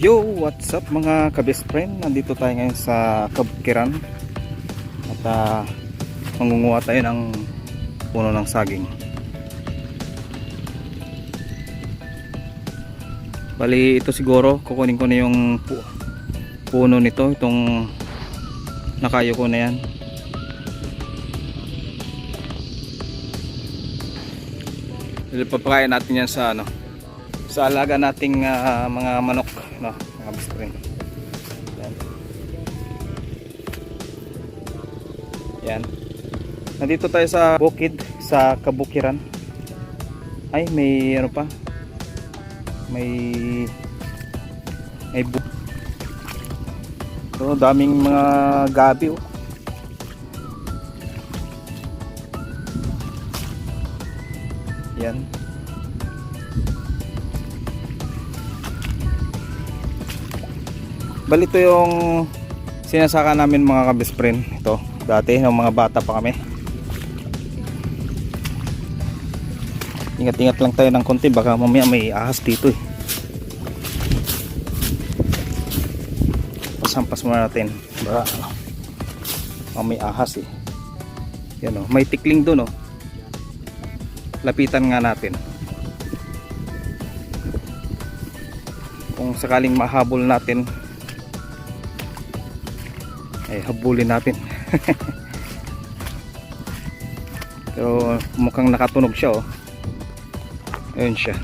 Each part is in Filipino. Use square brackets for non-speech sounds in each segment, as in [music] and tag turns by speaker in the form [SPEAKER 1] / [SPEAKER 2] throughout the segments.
[SPEAKER 1] Yo, what's up mga ka-best friend? Nandito tayo ngayon sa Kabkiran at uh, mangunguha tayo ng puno ng saging. Bali, ito siguro kukunin ko na yung pu- puno nito, itong nakayo ko na yan. Papakain natin yan sa ano, sa alaga nating ah, mga manok no mga best friend. Yan. Yan. Nandito tayo sa bukid sa kabukiran. Ay may ano pa? May may bu so daming mga gabi oh. Yan Bali ito yung sinasaka namin mga ka-best friend. Ito, dati nung mga bata pa kami. Ingat-ingat lang tayo ng konti baka mamaya may ahas dito eh. Pasampas muna natin. Baka baka may ahas eh. Yan oh, may tikling doon oh. Lapitan nga natin. Kung sakaling mahabol natin ay habulin natin. [laughs] Pero mukhang nakatunog siya oh. Ayun siya.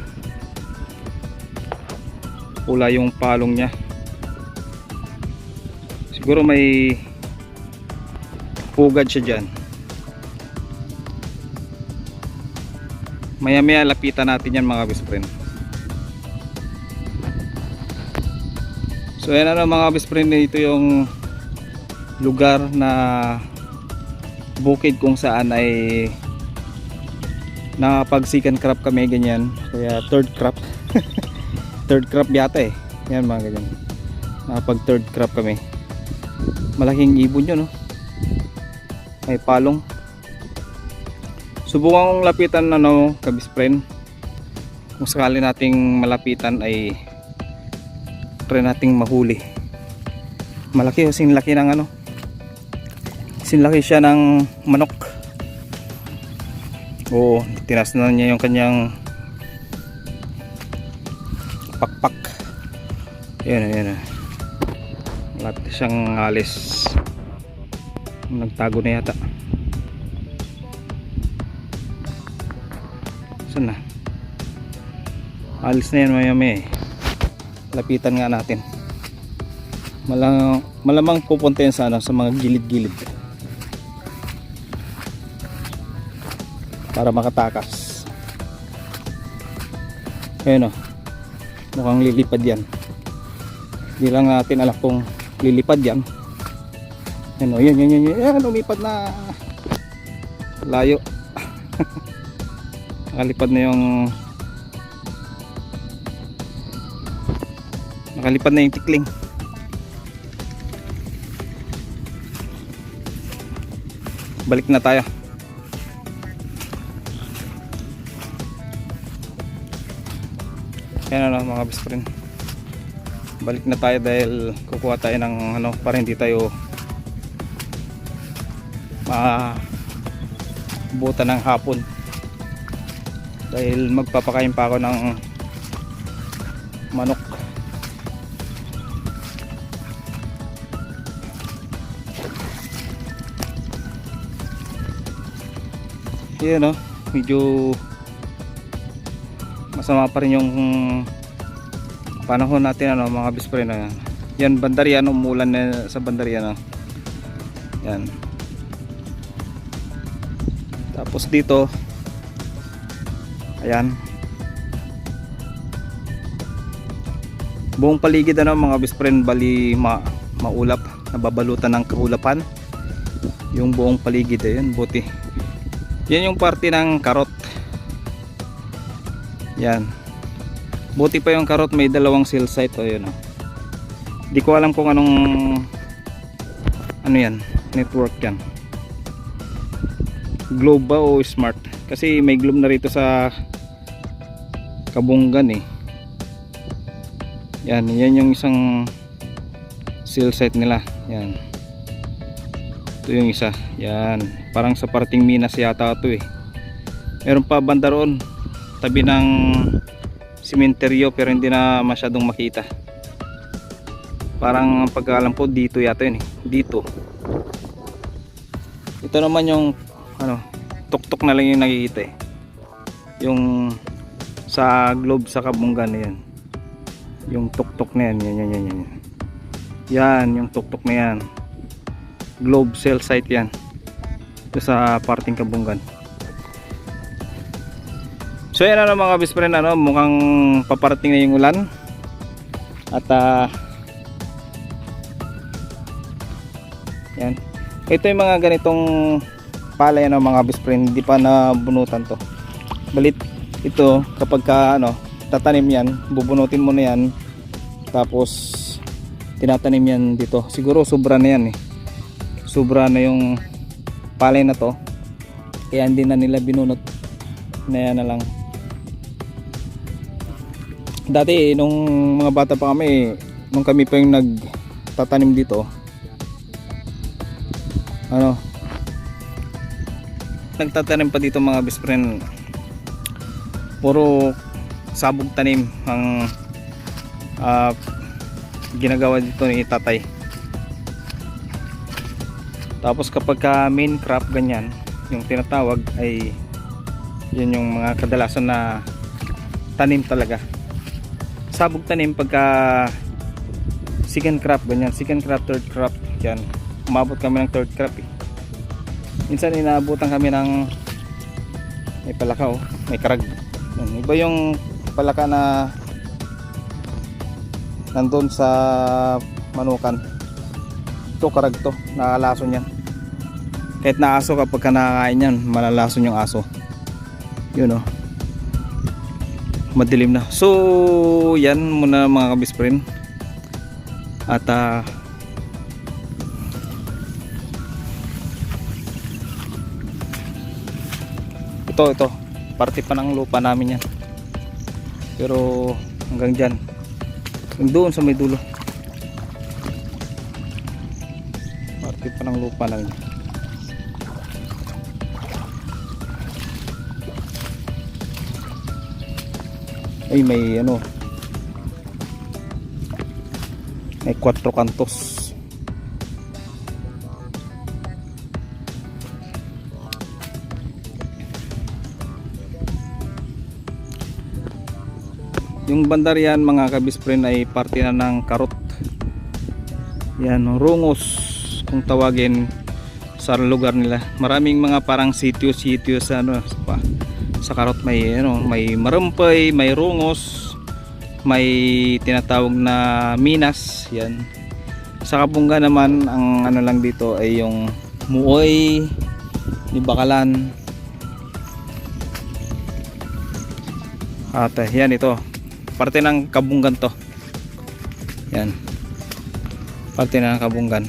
[SPEAKER 1] Pula yung palong niya. Siguro may pugad siya dyan. Maya maya lapitan natin yan mga best so yan ano mga best friend ito yung lugar na bukid kung saan ay nakapag second crop kami ganyan. Kaya third crop. [laughs] Third crop yata eh. Yan mga ganyan. Nakapag third crop kami. Malaking ibon yun no? May palong. Subukan kong lapitan ano kabis friend. Kung sakali nating malapitan ay try nating mahuli. Malaki o laki ng ano sinlaki siya ng manok. Oo tinas na niya yung kanyang pakpak. Yun yun na siyang alis. Nagtago na yata. Saan na? Alis na yan maya maya eh. lapitan nga natin. Malang, malamang pupunta yan sa, ano, sa mga gilid-gilid para makatakas. Ayun o mukhang lilipad yan. Hindi lang natin alam kung lilipad yan. Ayun o yan yan yan yan, yan lumipad na. Layo. [laughs] Nakalipad na yung nakalipad na yung tikling. Balik na tayo yan ano mga best friend. Balik na tayo dahil kukuha tayo ng ano para hindi tayo mabuta ng hapon. Dahil magpapakain pa ako ng manok. Yun no medyo masama pa rin yung panahon natin ano mga best friend ano. yan bandarian umulan na sa bandarian ano. yan. Tapos dito ayan. Buong paligid ano mga friend bali ma maulap nababalutan ng kaulapan yung buong paligid ayun buti. Yan yung parte ng karot yan buti pa yung karot may dalawang cell site o yun o di ko alam kung anong ano yan network yan globe ba o smart kasi may globe na rito sa kabunggan eh Yan, yan yung isang seal site nila. Yan. Ito yung isa. Yan. Parang sa parting Minas yata ito eh. Meron pa banda roon. Tabi ng simenteryo pero hindi na masyadong makita. Parang ang ko dito yata yun eh. Dito. Ito naman yung ano, tuktok na lang yung nakikita eh. Yung sa globe sa kabunggan na yan. Yung tuktok na yan. Yan, yan, yan, yan. Yan, yung tuktok na yan. Globe cell site yan. Ito sa parting kabunggan. So yan ano mga best ano, mukhang paparating na yung ulan. At ah, yan. Ito yung mga ganitong palay ano mga best hindi pa nabunutan to. Balit ito kapag ka ano, tatanim yan, bubunutin mo na yan. Tapos tinatanim yan dito. Siguro sobra na yan eh. Sobra na yung palay na to. Kaya hindi na nila binunot na yan na lang. Dati nung mga bata pa kami, nung kami pa yung nagtatanim dito, ano, nagtatanim pa dito mga best friend. Puro sabog tanim ang ah, ginagawa dito ni tatay. Tapos kapag ka main crop ganyan, yung tinatawag ay yun yung mga kadalasan na tanim talaga. Sabog tanim pagka second crop ganyan, second crop, third crop yan. Umabot kami ng third crop eh. Minsan inaabutan kami ng may palaka oh, may karag. Yan. Iba yung palaka na nandun sa manukan. Ito karag to, nakalason yan. Kahit na aso kapag ka nakakain yan, malalason yung aso. Yun oh. Madilim na. So, yan muna mga kabisprin. At ah ito ito. Parte pa ng lupa namin yan. Pero hanggang dyan. Doon sa may dulo. Parte pa ng lupa lang yan ay may ano. May 4 kantos yung bandarian mga kabisprin ay parte na ng karot. Yan rungos kung tawagin sa lugar nila. Maraming mga parang sitio-sitio sa ano sa, sa karot may ano may marumpay may rungos may tinatawag na minas yan. Sa kabungga naman ang ano lang dito ay yung muoy ni bakalan. At eh, yan ito. Parte ng kabunggan to. Yan. Parte ng kabunggan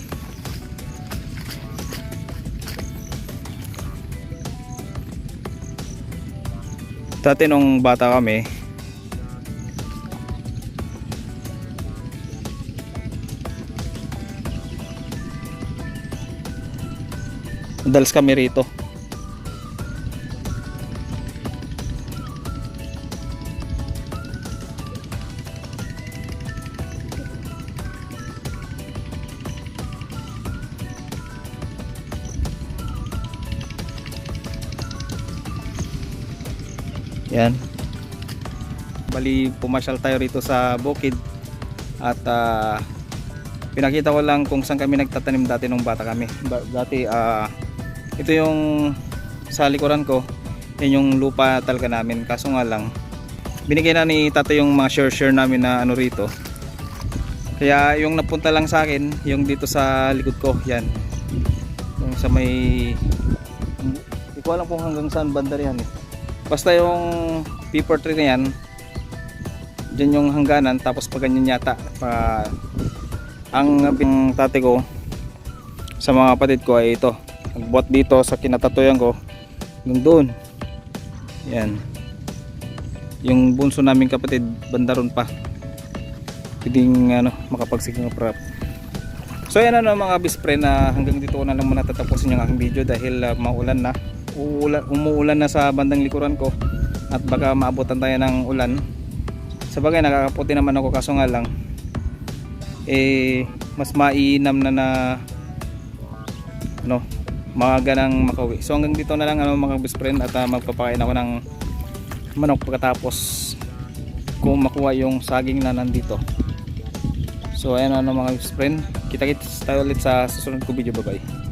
[SPEAKER 1] dati nung bata kami madalas kami rito Yan. Bali pumasyal tayo rito sa bukid at ah, pinakita ko lang kung saan kami nagtatanim dati nung bata kami. Dati ah, ito yung sa likuran ko, yan yung lupa talaga namin. Kaso nga lang binigay na ni tata yung mga share share namin na ano rito. Kaya yung napunta lang sa akin, yung dito sa likod ko, yan. Yung sa may hindi ko alam kung hanggang saan banda yan eh. Basta yung paper tree na yan, dyan yung hangganan, tapos pag ganyan yata, pa, ang tate ko, sa mga kapatid ko ay ito. Nagbuhat dito sa kinatatuyan ko, yung doon. Yan. Yung bunso naming kapatid, banda ron pa. pwedeng ano, makapagsigang prop. So yan ano mga friend na hanggang dito ko na lang muna tatapusin yung aking video dahil uh, maulan na. Uulan, umuulan na sa bandang likuran ko at baka maabutan tayo ng ulan. Sa bagay nakakaputi naman ako kaso nga lang eh mas mainam na na ano maaga nang makauwi. So hanggang dito na lang ano mga best friend at uh, magpapakain ako ng manok pagkatapos kung makuha yung saging na nandito. So ayan ano mga best friend. Kita-kits tayo ulit sa susunod ko video. Bye bye.